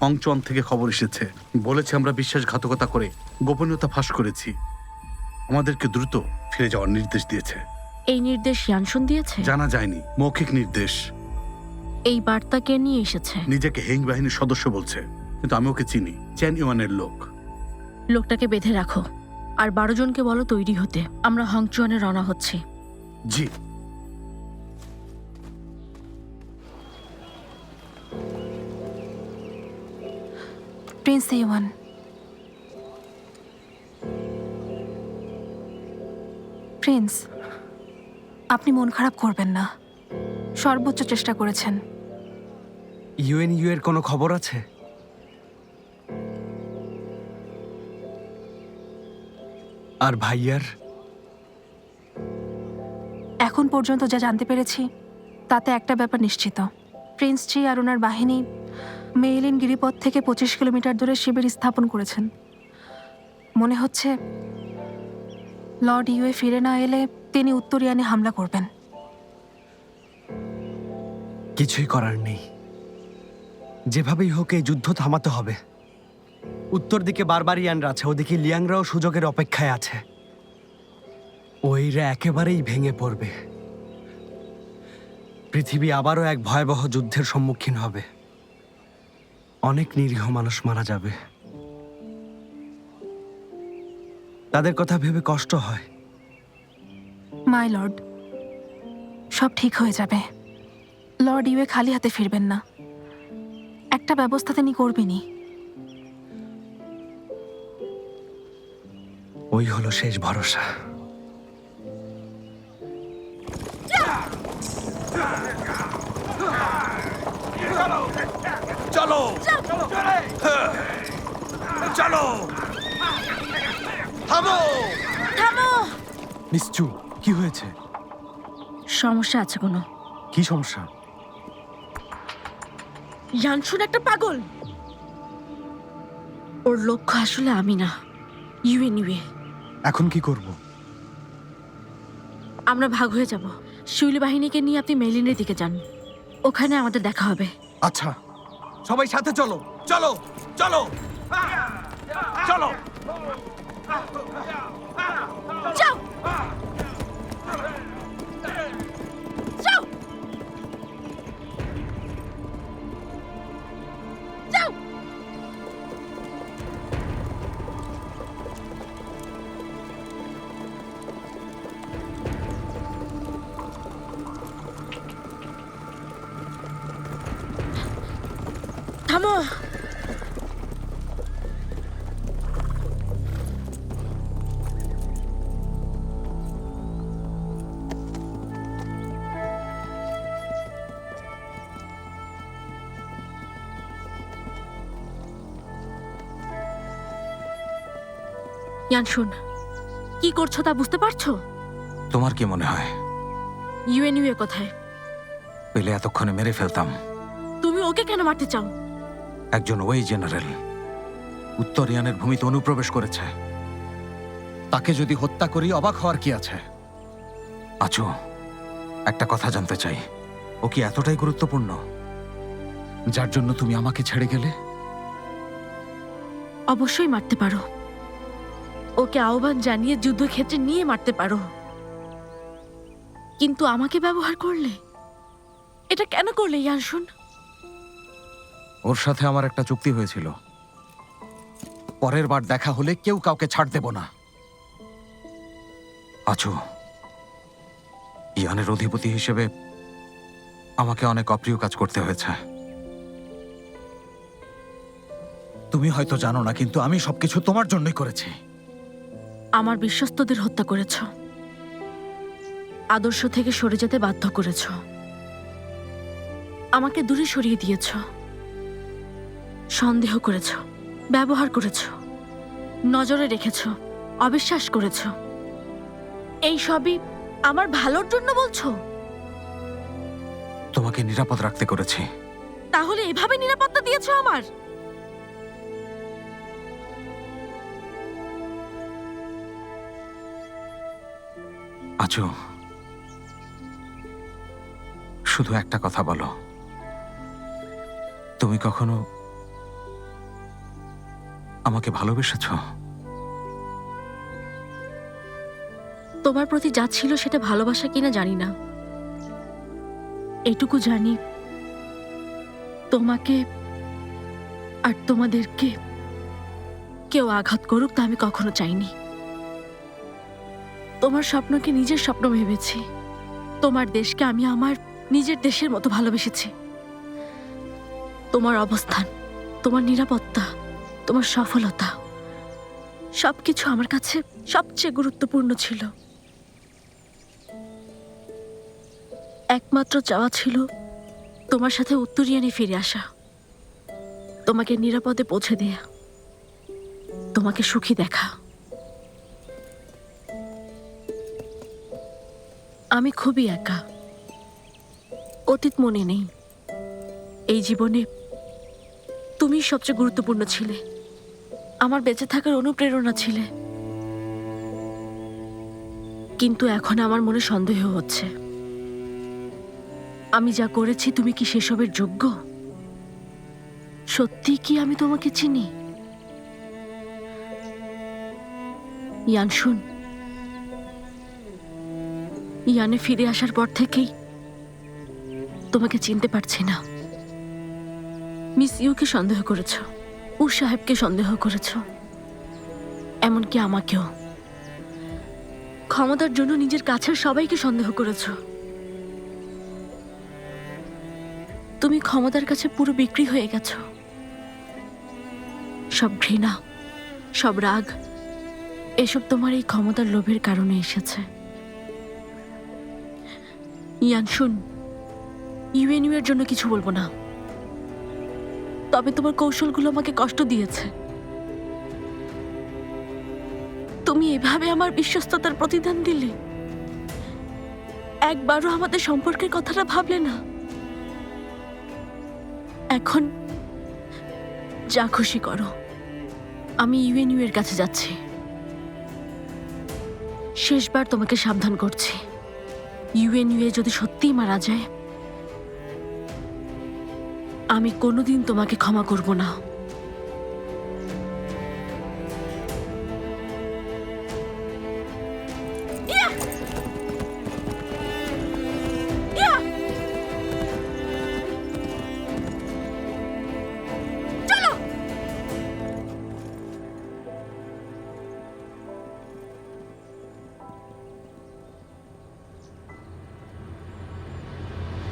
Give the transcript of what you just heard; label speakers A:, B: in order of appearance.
A: অংচন থেকে খবর এসেছে। বলেছে আমরা বিশ্বাসঘাতকতা করে গোপনীয়তা ফাঁস করেছি। আমাদেরকে দ্রুত ফিরে যাওয়ার নির্দেশ দিয়েছে।
B: এই নির্দেশ ইয়ানসুন দিয়েছে?
A: জানা যায়নি। মৌখিক নির্দেশ।
B: এই বার্তা কে নিয়ে এসেছে?
A: নিজেকে হেং বাহিনীর সদস্য বলছে কিন্তু আমি ওকে চিনি। চ্যান ইউয়ানের লোক।
B: লোকটাকে বেঁধে রাখো। আর বারো জনকে বলো তৈরি হতে। আমরা হংচুয়ানে রওনা হচ্ছি।
A: জি।
C: প্রিন্স ইওয়ান প্রিন্স আপনি মন খারাপ করবেন না। সর্বোচ্চ চেষ্টা করেছেন।
D: ইউএনইউ এর কোনো খবর আছে? আর ভাইয়ার?
C: এখন পর্যন্ত যা জানতে পেরেছি তাতে একটা ব্যাপার নিশ্চিত। প্রিন্স জি আর ওনার বাহিনী মেইলিন গিরিপথ থেকে পঁচিশ কিলোমিটার দূরে শিবির স্থাপন করেছেন। মনে হচ্ছে লর্ড ইউএ ফিরে না এলে তিনি উত্তরিয়ানে হামলা করবেন।
D: কিছুই করার নেই। যেভাবেই হোক এই যুদ্ধ থামাতে হবে। উত্তর দিকে বারবারিয়ানরা আছে, ওদিকে লিয়াংরাও সুযোগের অপেক্ষায় আছে। ওইরা একেবারেই ভেঙে পড়বে। পৃথিবী আবারও এক ভয়াবহ যুদ্ধের সম্মুখীন হবে। অনেক নিরীহ মানুষ মারা যাবে। তাদের কথা ভেবে কষ্ট হয়।
C: মাই লর্ড সব ঠিক হয়ে যাবে। লর্ড ইউএ খালি হাতে ফিরবেন না। একটা ব্যবস্থা তিনি করবেনই।
D: ওই হলো শেষ ভরসা।
E: চলো। চলো। থামো।
D: নিশ্চু কি হয়েছে?
B: সমস্যা আছে কোনো?
D: কি সমস্যা?
B: ইয়ানসুন একটা পাগল। ওর লক্ষ্য আসলে আমি না। ইউএন ইউএ
D: এখন কি করব?
B: আমরা ভাগ হয়ে যাব। শিউলি বাহিনীকে নিয়ে আপনি মেলিনের দিকে যান। ওখানে আমাদের দেখা হবে।
D: আচ্ছা। সবাই সাথে চলো।
E: চলো চলো। চলো।
B: থামো। ইয়ানশুন কি করছ তা বুঝতে পারছ?
F: তোমার কি মনে হয়?
B: ইউএনইউ কোথায়?
F: পেলে এতক্ষণে মেরে ফেলতাম।
B: তুমি ওকে কেন মারতে চাও?
F: একজন ওয়ে জেনারেল। উত্তর ইয়ানের ভূমিতে অনুপ্রবেশ করেছে। তাকে যদি হত্যা করি, অবাক হওয়ার কি আছে? আচু একটা কথা জানতে চাই। ও কি এতটাই গুরুত্বপূর্ণ? যার জন্য তুমি আমাকে ছেড়ে গেলে?
B: অবশ্যই মারতে পারো। ওকে আহ্বান জানিয়ে যুদ্ধক্ষেত্রে নিয়ে মারতে পারো। কিন্তু আমাকে ব্যবহার করলে? এটা কেন করলে, ইয়ানশুন?
F: ওর সাথে আমার একটা চুক্তি হয়েছিল। পরের বার দেখা হলে কেউ কাউকে ছাড় দেব না। আছো ইয়ানের অধিপতি হিসেবে আমাকে অনেক অপ্রিয় কাজ করতে হয়েছে। তুমি হয়তো জানো না, কিন্তু আমি সবকিছু তোমার জন্যই করেছি।
B: আমার বিশ্বস্তদের হত্যা করেছ। আদর্শ থেকে সরে যেতে বাধ্য করেছ। আমাকে দূরে সরিয়ে দিয়েছ। সন্দেহ করেছ ব্যবহার করেছ নজরে রেখেছ অবিশ্বাস করেছ। এই সবই আমার ভালোর জন্য বলছো?
F: তোমাকে নিরাপদ রাখতে করেছি।
B: তাহলে এভাবে নিরাপত্তা দিয়েছ আমার?
F: আছো শুধু একটা কথা বলো। তুমি কখনো আমাকে ভালোবেসেছ?
B: তোমার প্রতি যা ছিল সেটা ভালোবাসা কিনা জানি না। এটুকু জানি তোমাকে আর তোমাদেরকে কেউ আঘাত করুক তা আমি কখনো চাইনি। তোমার স্বপ্নকে নিজের স্বপ্ন ভেবেছি। তোমার দেশকে আমি আমার নিজের দেশের মতো ভালোবেসেছি। তোমার অবস্থান, তোমার নিরাপত্তা তোমার সফলতা। সব কিছু আমার কাছে সবচেয়ে গুরুত্বপূর্ণ ছিল। একমাত্র চাওয়া ছিল তোমার সাথে উত্তরিয়ানে ফিরে আসা। তোমাকে নিরাপদে পৌঁছে দেয়া। তোমাকে সুখী দেখা। আমি খুবই একা। অতীত মনে নেই। এই জীবনে তুমি সবচেয়ে গুরুত্বপূর্ণ ছিলে। আমার বেঁচে থাকার অনুপ্রেরণা ছিলে। কিন্তু এখন আমার মনে সন্দেহ হচ্ছে। আমি যা করেছি, তুমি কি সেসবের যোগ্য? সত্যি কি আমি তোমাকে চিনি? ইয়ান শুন ইয়ানে ফিরে আসার পর থেকেই তোমাকে চিনতে পারছি না। মিস ইউকে সন্দেহ করেছ। উ সাহেবকে সন্দেহ করেছ, এমনকি আমাকেও। ক্ষমতার জন্য নিজের কাছের সবাইকে সন্দেহ করেছ। তুমি ক্ষমতার কাছে পুরো বিক্রি হয়ে গেছ। সব ঘৃণা, সব রাগ, এসব তোমার এই ক্ষমতার লোভের কারণে এসেছে। ইয়ান, শুন, ইউএনইউ এর জন্য কিছু বলব না। তবে তোমার কৌশলগুলো আমাকে কষ্ট দিয়েছে। তুমি এভাবে আমার বিশ্বস্ততার প্রতিদান দিলে। একবারও আমাদের সম্পর্কের কথাটা ভাবলে না। এখন যা খুশি করো। আমি ইউএনইউ এর কাছে যাচ্ছি। শেষবার তোমাকে সাবধান করছি। ইউএনইউ এ যদি সত্যিই মারা যায় আমি কোনোদিন তোমাকে ক্ষমা করব না।